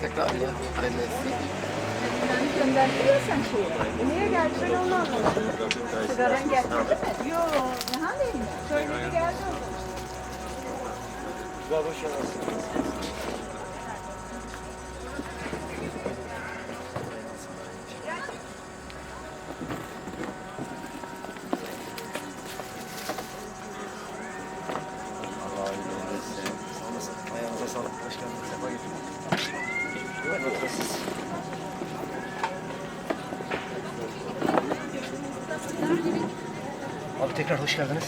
tekrar hayırlı etsin. Ben gönderdiriyorsan şeyi. E niye geldi ben onu anlamadım. Sigaran getirdi mi? Yok. Ne haleyim? Söyledi geldi olasın. Ayağınıza sağlık. Hoş geldiniz. Abi tekrar hoş geldiniz.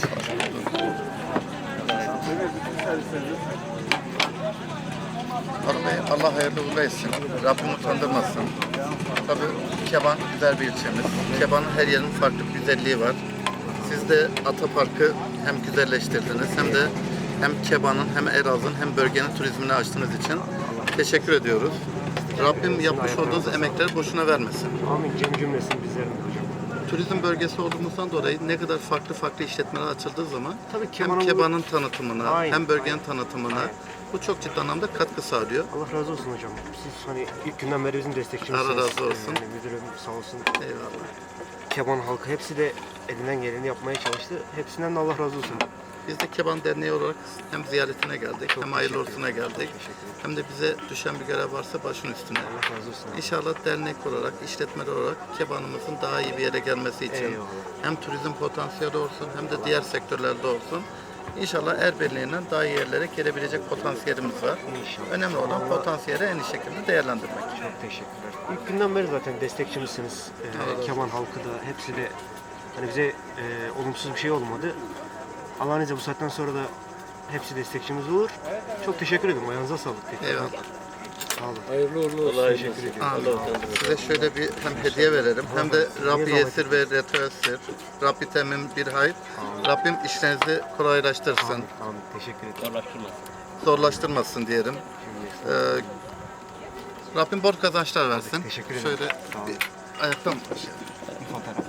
Vallahi Allah hayırlı uğurlu etsin. Rabbim utandırmasın. Tabii Keban güzel bir ilçemiz. Keban'ın her yerinin farklı güzelliği var. Siz de Atapark'ı hem güzelleştirdiniz hem de hem Keban'ın hem Elazığ'ın hem bölgenin turizmini açtığınız için teşekkür ediyoruz. Rabbim yapmış olduğunuz emekleri boşuna vermesin. Amin cem cümlesini bizlerin hocam. Turizm bölgesi olduğumuzdan dolayı ne kadar farklı farklı işletmeler açıldığı zaman Tabii hem Keban'ın bu- Keban'ın tanıtımına Aynen, hem bölgenin aynen. tanıtımına Aynen. bu çok ciddi anlamda katkı sağlıyor. Allah razı olsun hocam. Siz hani ilk günden beri bizim destekçimizsiniz. Allah razı olsun. Yani müdürüm sağ olsun. Eyvallah. Keban halkı hepsi de elinden geleni yapmaya çalıştı. Hepsinden de Allah razı olsun. Biz de Keban Derneği olarak hem ziyaretine geldik hem hayırlı teşekkür olsuna geldik. Teşekkür ederim. Hem de bize düşen bir görev varsa başın üstüne. Allah razı olsun. İnşallah dernek olarak, işletmeler olarak Keban'ımızın daha iyi bir yere gelmesi için Eyvallah. hem turizm potansiyeli olsun hem de diğer sektörlerde olsun. İnşallah el birliğinden daha iyi yerlere gelebilecek potansiyelimiz var. İnşallah. Önemli olan potansiyeli en iyi şekilde değerlendirmek. Çok teşekkürler. İlk günden beri zaten destekçimizsiniz. Ee, Keban halkı da hepsi de hani bize e, olumsuz bir şey olmadı. Allah'ın izniyle bu saatten sonra da hepsi destekçimiz olur. Çok teşekkür ederim. Ayağınıza sağlık. Tekrar. Eyvallah. Sağ olun. Hayırlı uğurlu olsun. Teşekkür ediyorum. Amin. Size şöyle bir hem hediye verelim hem de Rabbi yesir ve retöessir. Rabbi temim bir hayır. Rabbim işlerinizi kolaylaştırsın. Amin. Amin. Teşekkür ederim. Zorlaştırmasın. zorlaştırmasın diyelim. Ee, Rabbim bol kazançlar versin. Teşekkür ederim. Şöyle Sağ olun. bir ayakta mı? Fotoğraf.